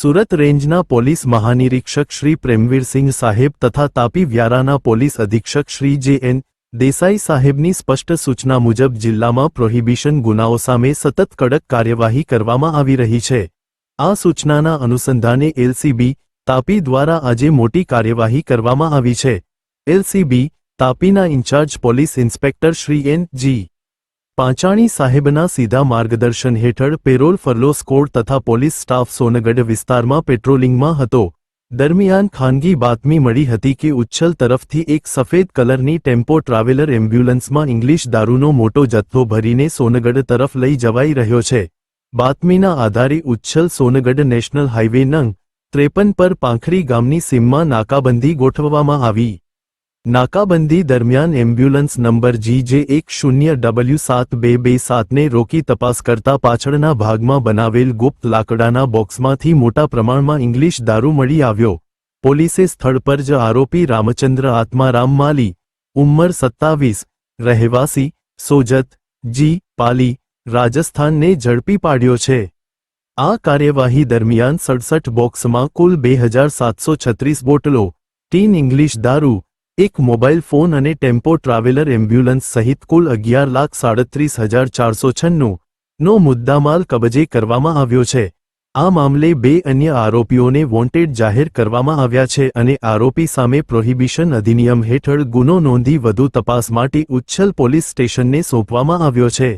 સુરત રેન્જના પોલીસ મહાનિરીક્ષક શ્રી પ્રેમવીરસિંહ સાહેબ તથા તાપી વ્યારાના પોલીસ અધિક્ષક શ્રી જે એન દેસાઈ સાહેબની સ્પષ્ટ સૂચના મુજબ જિલ્લામાં પ્રોહિબિશન ગુનાઓ સામે સતત કડક કાર્યવાહી કરવામાં આવી રહી છે. આ સૂચનાના અનુસંધાને એલસીબી, તાપી દ્વારા આજે મોટી કાર્યવાહી કરવામાં આવી છે. LCB, તાપીના in-charge police inspector Shri N G Panchani સાહેબના સીધા માર્ગદર્શન હેઠળ પેરોલ ફરલો તથા પોલીસ સ્ટાફ સોનગઢ વિસ્તારમાં પેટ્રોલિંગમાં હતો. દરમિયાન ખાનગી બાતમી મળી હતી કે ઉચ્છલ તરફથી એક સફેદ કલરની ટેમ્પો ટ્રાવેલર એમ્બ્યુલન્સમાં ઇંગ્લિશ દારૂનો મોટો જથ્થો ભરીને સોનગઢ તરફ લઈ જવાઈ રહ્યો છે. બાતમીના આધારે ઉચ્છલ સોનગઢ નેશનલ હાઇવે નંગ ત્રેપન પર પાંખરી ગામની સીમમાં નાકાબંધી ગોઠવવામાં આવી. નાકાબંધી દરમિયાન એમ્બ્યુલન્સ નંબર જી એક શૂન્ય ડબલ્યુ સાત બે બે સાતને રોકી તપાસ કરતા પાછળના ભાગમાં બનાવેલ ગુપ્ત લાકડાના બોક્સમાંથી મોટા પ્રમાણમાં ઇંગ્લિશ દારૂ મળી આવ્યો. પોલીસે સ્થળ પર જ આરોપી રામચંદ્ર આત્મારામ માલી, ઉંમર સત્તાવીસ, રહેવાસી, સોજત, જી, પાલી, રાજસ્થાનને ઝડપી પાડ્યો છે. આ કાર્યવાહી દરમિયાન સડસઠ બોક્સમાં કુલ બે હજાર સાતસો છત્રીસ બોટલો, ટીન ઇંગ્લિશ દારૂ એક મોબાઈલ ફોન અને ટેમ્પો ટ્રાવેલર એમ્બ્યુલન્સ સહિત કુલ અગિયાર લાખ સાડત્રીસ હજાર ચારસો છન્નું નો મુદ્દામાલ કબજે કરવામાં આવ્યો છે. આ મામલે બે અન્ય આરોપીઓને વોન્ટેડ જાહેર કરવામાં આવ્યા છે અને આરોપી સામે પ્રોહિબિશન અધિનિયમ હેઠળ ગુનો નોંધી વધુ તપાસ માટે ઉચ્છલ પોલીસ સ્ટેશનને સોંપવામાં આવ્યો છે.